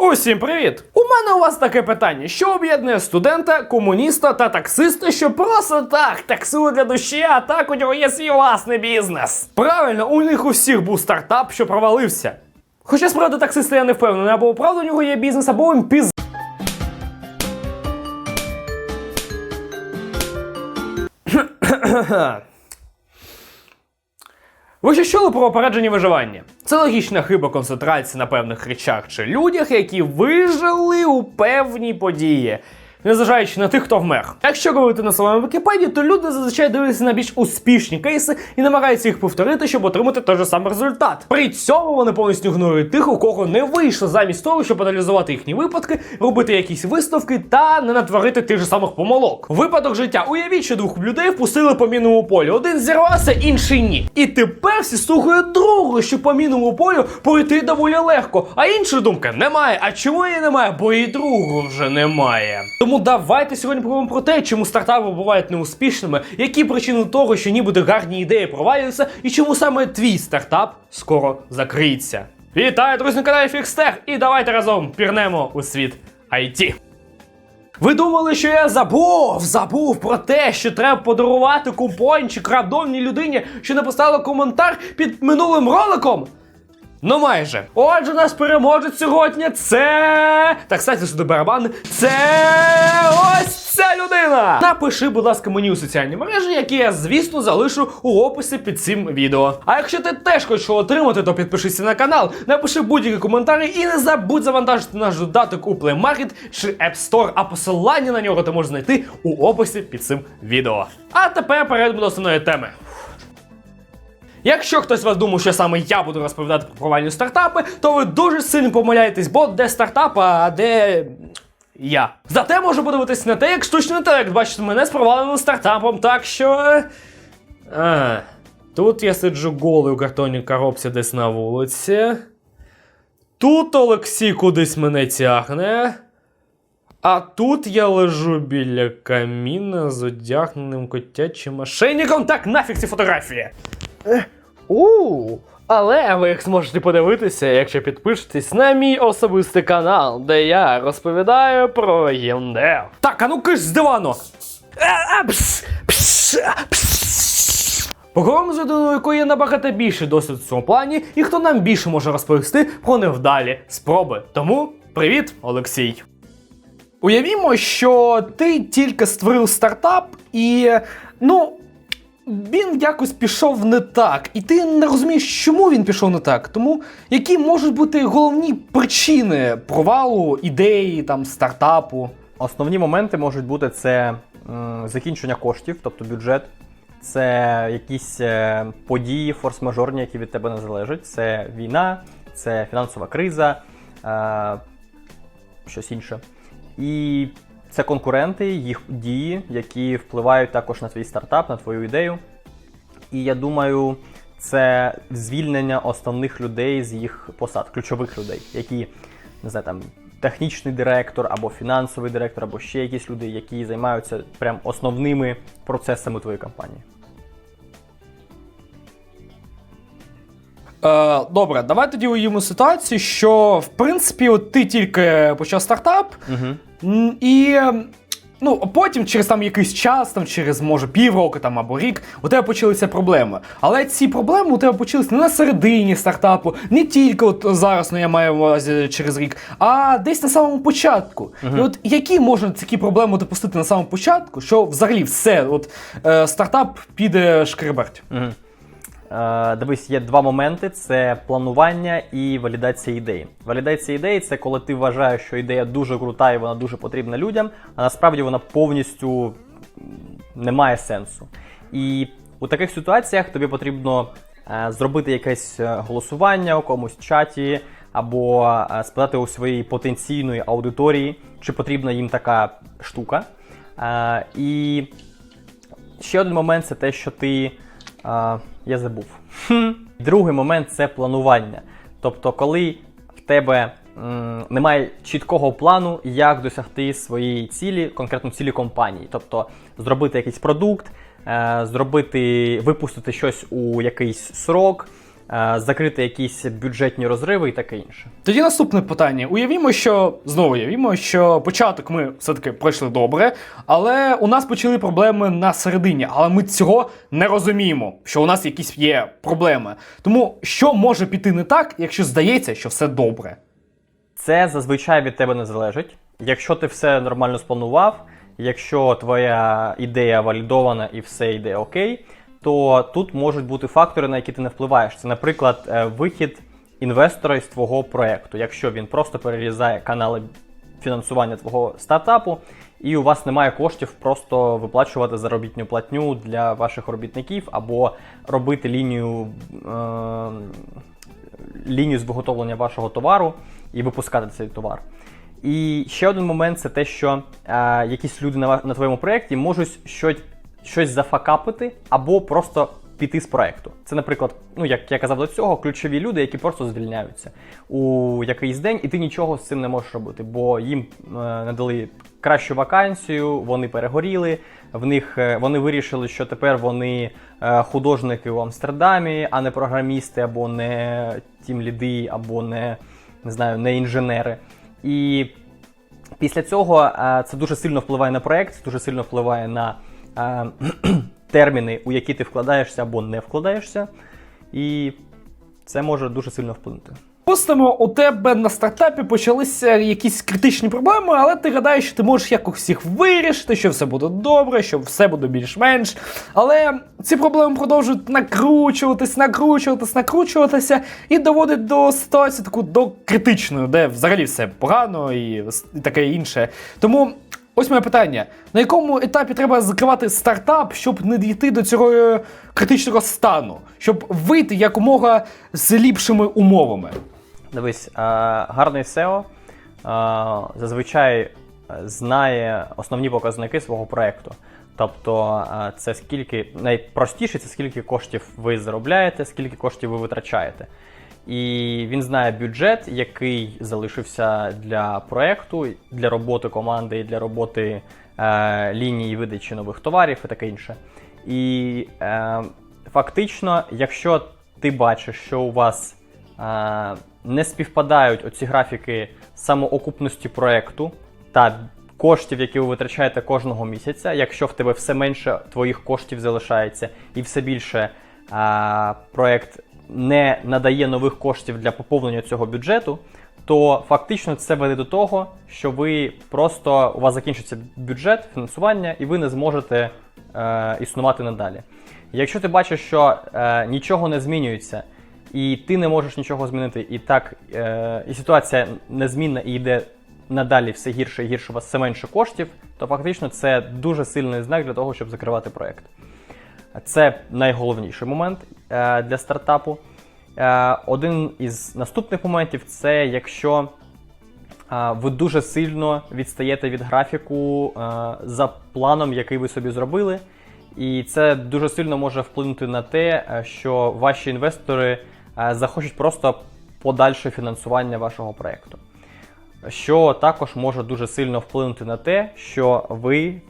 Усім привіт! У мене у вас таке питання: що об'єднує студента, комуніста та таксиста, що просто так таксує для душі, а так у нього є свій власний бізнес. Правильно, у них у всіх був стартап, що провалився. Хоча справді таксиста я не впевнений, або правда у нього є бізнес, або він піз. Ви ще чули про опереджені виживання? Це логічна хиба концентрації на певних речах чи людях, які вижили у певні події. Незважаючи на тих, хто вмер. Якщо говорити на словами Вікіпедії, то люди зазвичай дивляться на більш успішні кейси і намагаються їх повторити, щоб отримати той же самий результат. При цьому вони повністю ігнорують тих, у кого не вийшло, замість того, щоб аналізувати їхні випадки, робити якісь висновки та не натворити тих же самих помилок. Випадок життя. Уявіть, що двох людей впустили по мінному полю. Один зірвався, інший ні. І тепер всі слухають другого, що по мінному полю пройти доволі легко. А іншої думки немає. А чому її немає? Бо і другого вже немає. Тому давайте сьогодні поговоримо про те, чому стартапи бувають неуспішними, які причини того, що нібито гарні ідеї провалюються, і чому саме твій стартап скоро закриється. Вітаю, друзі, на каналі Фікстер, і давайте разом пірнемо у світ IT. Ви думали, що я забув, забув про те, що треба подарувати купончик рандомній людині, що не поставила коментар під минулим роликом? Ну майже. Отже, наш переможець сьогодні це. Так, кстати, сюди барабан. Це ось ця людина. Напиши, будь ласка, мені у соціальні мережі, які я, звісно, залишу у описі під цим відео. А якщо ти теж хочеш отримати, то підпишися на канал, напиши будь-які коментарі і не забудь завантажити наш додаток у Play Market чи App Store, а посилання на нього ти можеш знайти у описі під цим відео. А тепер перейдемо до основної теми. Якщо хтось вас думав, що саме я буду розповідати про провальні стартапи, то ви дуже сильно помиляєтесь, бо де стартап, а де. Я. Зате можу подивитись на те, як штучний інтелект бачить мене з проваленим стартапом, так що. А, тут я сиджу голий у картонній коробці десь на вулиці. Тут Олексій кудись мене тягне. А тут я лежу біля каміна з одягненим котячим ошейником. Так, нафіг ці фотографії. У, але ви їх зможете подивитися, якщо підпишетесь на мій особистий канал, де я розповідаю про геймдев. Так, а ну киш з дивану! Пс, пс, а. Поговоримо з людиною, якої є набагато більше досвід в цьому плані, і хто нам більше може розповісти про невдалі спроби. Тому привіт, Олексій! Уявімо, що ти тільки створив стартап, і ну. Він якось пішов не так, і ти не розумієш, чому він пішов не так. Тому які можуть бути головні причини провалу ідеї там стартапу? Основні моменти можуть бути це м, закінчення коштів, тобто бюджет, це якісь е, події форс-мажорні, які від тебе не залежать. Це війна, це фінансова криза, е, щось інше. І це конкуренти, їх дії, які впливають також на твій стартап, на твою ідею. І я думаю, це звільнення основних людей з їх посад, ключових людей, які не знаю, там технічний директор або фінансовий директор, або ще якісь люди, які займаються прям основними процесами твоєї компанії. Е, добре, давай тоді уявимо ситуацію, що в принципі от ти тільки почав стартап, Угу. м, і. Ну, потім, через там якийсь час, там через може півроку там або рік, у тебе почалися проблеми. Але ці проблеми у тебе почалися не на середині стартапу, не тільки от зараз, ну я маю на увазі через рік, а десь на самому початку. І от які можна такі проблеми допустити на самому початку, що взагалі все, от е, стартап піде шкреберть. Угу. Е, дивись, є два моменти: це планування і валідація ідеї. Валідація ідеї це коли ти вважаєш, що ідея дуже крута і вона дуже потрібна людям, а насправді вона повністю не має сенсу. І у таких ситуаціях тобі потрібно е, зробити якесь е, голосування у комусь чаті, або спитати у своїй потенційної аудиторії, чи потрібна їм така штука. І Ще один момент це те, що ти. А, я забув. Другий момент це планування. Тобто, коли в тебе м, немає чіткого плану, як досягти своєї цілі, конкретно цілі компанії. Тобто зробити якийсь продукт, е, зробити, випустити щось у якийсь срок, закрити якісь бюджетні розриви і таке інше. Тоді наступне питання. Уявімо, що знову уявімо, що початок ми все-таки пройшли добре, але у нас почали проблеми на середині, але ми цього не розуміємо, що у нас якісь є проблеми. Тому що може піти не так, якщо здається, що все добре? Це зазвичай від тебе не залежить. Якщо ти все нормально спланував, якщо твоя ідея валідована і все йде окей, то тут можуть бути фактори, на які ти не впливаєш. Це, наприклад, е, вихід інвестора із твого проекту. Якщо він просто перерізає канали фінансування твого стартапу, і у вас немає коштів просто виплачувати заробітну платню для ваших робітників або робити лінію. Е- лінію з вашого товару і випускати цей товар. І ще один момент це те, що е, якісь люди на, на твоєму проєкті можуть щось, щось зафакапити або просто піти з проєкту. Це, наприклад, ну як я казав до цього, ключові люди, які просто звільняються у якийсь день, і ти нічого з цим не можеш робити, бо їм е, надали кращу вакансію, вони перегоріли. В них е, вони вирішили, що тепер вони е, художники в Амстердамі, а не програмісти, або не тімліди, або не, не знаю, не інженери. І після цього це дуже сильно впливає на проект, дуже сильно впливає на терміни, у які ти вкладаєшся або не вкладаєшся. І це може дуже сильно вплинути. Пустимо, у тебе на стартапі почалися якісь критичні проблеми, але ти гадаєш, що ти можеш якось їх вирішити, що все буде добре, що все буде більш-менш. Але ці проблеми продовжують накручуватись, накручуватись, накручуватися і доводить до ситуації таку до критичної, де взагалі все погано і таке інше. Тому. Ось моє питання: на якому етапі треба закривати стартап, щоб не дійти до цього е, критичного стану, щоб вийти якомога з ліпшими умовами? Дивись, е, гарний SEO е, зазвичай знає основні показники свого проекту. Тобто, це скільки найпростіше, це скільки коштів ви заробляєте, скільки коштів ви витрачаєте. І він знає бюджет, який залишився для проекту, для роботи команди і для роботи е, лінії видачі нових товарів і таке інше. І е, фактично, якщо ти бачиш, що у вас е, не співпадають оці графіки самоокупності проекту та коштів, які ви витрачаєте кожного місяця, якщо в тебе все менше твоїх коштів залишається і все більше е, проект не надає нових коштів для поповнення цього бюджету, то фактично це веде до того, що ви просто у вас закінчиться бюджет фінансування, і ви не зможете е, існувати надалі. Якщо ти бачиш, що е, нічого не змінюється, і ти не можеш нічого змінити, і так е, і ситуація незмінна і йде надалі все гірше і гірше, у вас все менше коштів, то фактично це дуже сильний знак для того, щоб закривати проект. Це найголовніший момент е, для стартапу. Е, один із наступних моментів це якщо е, ви дуже сильно відстаєте від графіку за планом, який ви собі зробили. І це дуже сильно може вплинути на те, що ваші інвестори захочуть просто подальше фінансування вашого проєкту. Що також може дуже сильно вплинути на те, що ви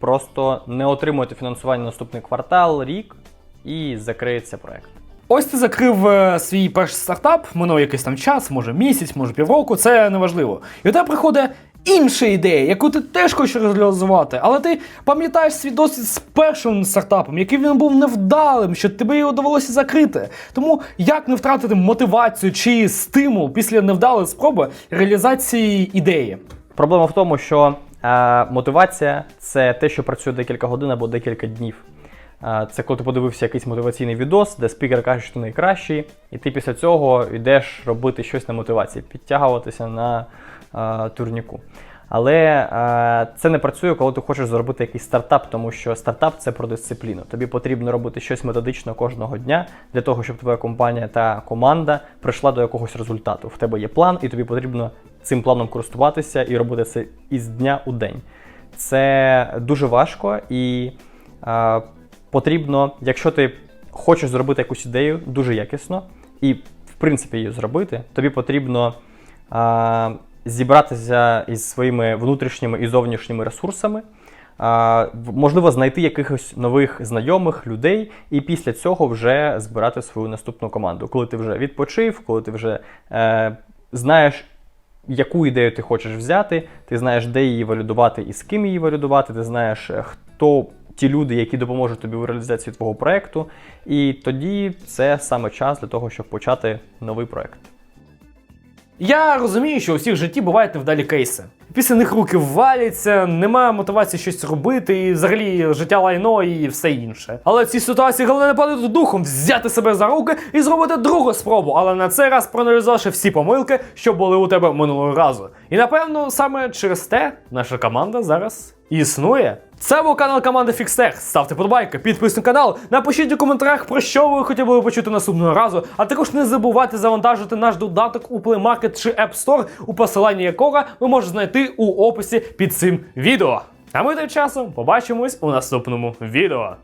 просто не отримуєте фінансування наступний квартал, рік і закриється проект. Ось ти закрив е, свій перший стартап, минув якийсь там час, може місяць, може півроку, це неважливо. І у тебе приходить інша ідея, яку ти теж хочеш реалізувати, але ти пам'ятаєш свій досвід з першим стартапом, який він був невдалим, що тобі його довелося закрити. Тому як не втратити мотивацію чи стимул після невдалої спроби реалізації ідеї? Проблема в тому, що е, мотивація це те, що працює декілька годин або декілька днів. Це коли ти подивився якийсь мотиваційний відос, де спікер каже, що ти найкращий, і ти після цього йдеш робити щось на мотивації, підтягуватися на е, турніку. Але е, це не працює, коли ти хочеш зробити якийсь стартап, тому що стартап це про дисципліну. Тобі потрібно робити щось методично кожного дня для того, щоб твоя компанія та команда прийшла до якогось результату. В тебе є план, і тобі потрібно цим планом користуватися і робити це із дня у день. Це дуже важко і е, потрібно, якщо ти хочеш зробити якусь ідею дуже якісно і, в принципі, її зробити, тобі потрібно е, зібратися із своїми внутрішніми і зовнішніми ресурсами, можливо, знайти якихось нових знайомих людей, і після цього вже збирати свою наступну команду. Коли ти вже відпочив, коли ти вже е, знаєш, яку ідею ти хочеш взяти, ти знаєш, де її валідувати і з ким її валідувати, ти знаєш, е, хто ті люди, які допоможуть тобі в реалізації твого проекту. І тоді це саме час для того, щоб почати новий проект. Я розумію, що у всіх в житті бувають невдалі кейси. Після них руки валяться, немає мотивації щось робити, і взагалі життя лайно і все інше. Але в цій ситуації головне не падати духом, взяти себе за руки і зробити другу спробу, але на цей раз проаналізувавши всі помилки, що були у тебе минулого разу. І напевно саме через те наша команда зараз існує. Це був канал команди Fixtech. Ставте подобайки, підписуйтесь на канал, напишіть у коментарях, про що ви хотіли би почути наступного разу. А також не забувайте завантажити наш додаток у Play Market чи App Store, у посиланні якого ви можете знайти у описі під цим відео. А ми тим часом побачимось у наступному відео.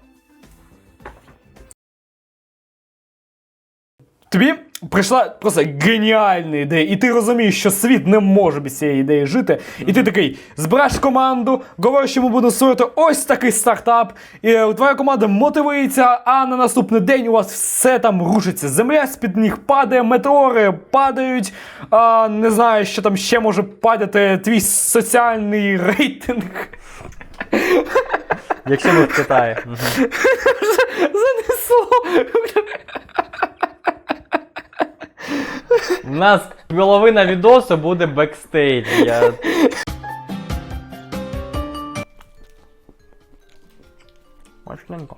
Тобі прийшла просто геніальна ідея, і ти розумієш, що світ не може без цієї ідеї жити. І ти такий збираєш команду, говориш, що ми будемо створити ось такий стартап, і е, твоя команда мотивується, а на наступний день у вас все там рушиться. Земля з-під ніг падає, метеори падають. А, не знаю, що там ще може падати твій соціальний рейтинг. Якщо ми в Китаї. Занесло. У нас половина відосу буде бекстейдж. Я... Смачненько.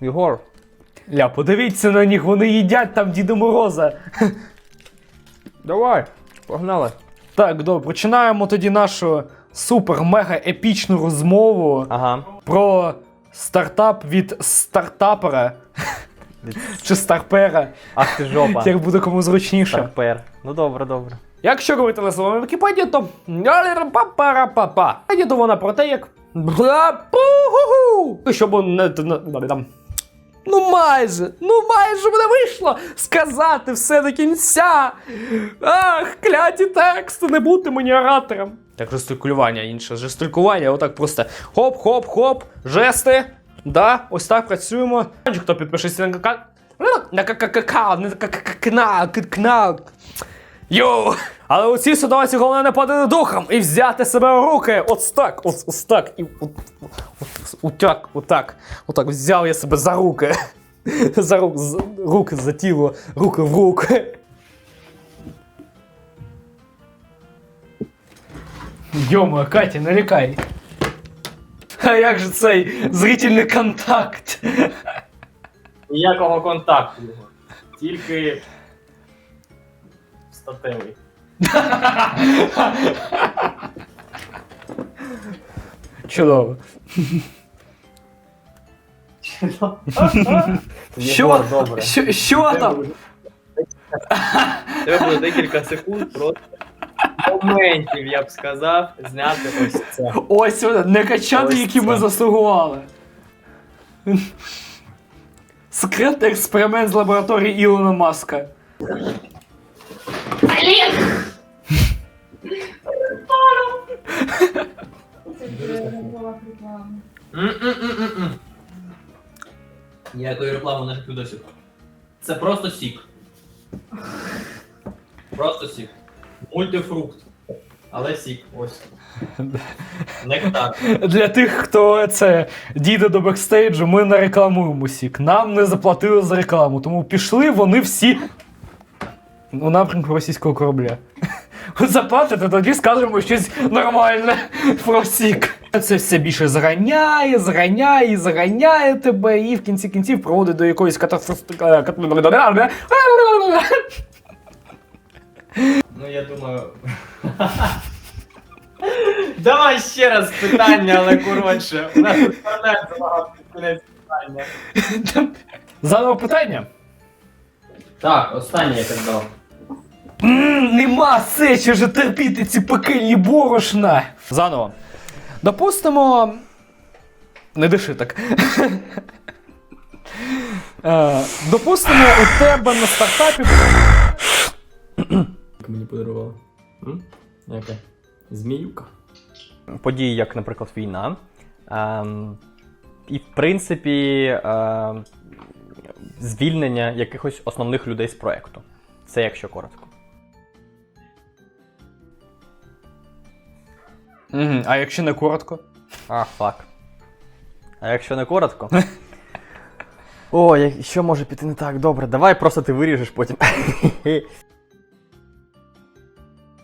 Єгор, Ля, подивіться на них, вони їдять там Діда Мороза. давай, погнали. Так, добре, починаємо тоді нашу супер-мега-епічну розмову Ага. про стартап від стартапера чи старпера, Ах ти жопа. як буде кому зручніше. Старпер. Ну добре, добре. Якщо говорити на словами Вікіпедії, то па-па-ра-па-па. то вона про те, як щоб не- Ну майже, ну майже мене вийшло сказати все до кінця. Ах, кляті тексти, не бути мені оратором. Так, жестикулювання інше. Жестикулювання, отак просто хоп-хоп-хоп, жести. Да, ось так працюємо. Хто підпишеться на канал. На какакака, не какакна, кна. Йоу! Але у цій ситуації головне не падати духом і взяти себе в руки. Ось так, ось, ось так. І от, от, отак, отак. Отак взяв я себе за руки. За рук, за, руки за тіло, руки в руки. Йома, Катя, налякай. А як же цей зрительний контакт? Ніякого контакту. Тільки статевий. Чудово. Що, що, що там? Треба буде декілька секунд просто моментів, я б сказав, зняти ось це. Ось вона, не качати, Ось які ми заслугували. Секретний експеримент з лабораторії Ілона Маска. М-м-м-м-м. Ніякої реклами не відосів. Це просто сік. Просто сік. Мультифрукт. Але сік, ось. Нектар. Для тих, хто це дійде до бекстейджу, ми не рекламуємо сік. Нам не заплатили за рекламу, тому пішли вони всі у напрямку російського корабля. Заплатите, тоді скажемо щось нормальне про сік. Це все більше заганяє, заганяє, заганяє тебе і в кінці кінців проводить до якоїсь катастрофи. Ну, я думаю. Давай ще раз питання, але коротше. У нас інтернет залагав під кінець питання. Заново питання. Так, останнє я казав. Ммм, нема сечі вже терпіти ці пекельні борошна. Заново. Допустимо. Не диши так. Е, Допустимо, у тебе на стартапі. Мені подарувала. Яка? Зміюка. Події, як, наприклад, війна. Ем, і, в принципі, ем, звільнення якихось основних людей з проекту. Це якщо коротко. Угу. А якщо не коротко? А, фак. А якщо не коротко. О, я- що може піти не так? Добре, давай просто ти виріжеш потім.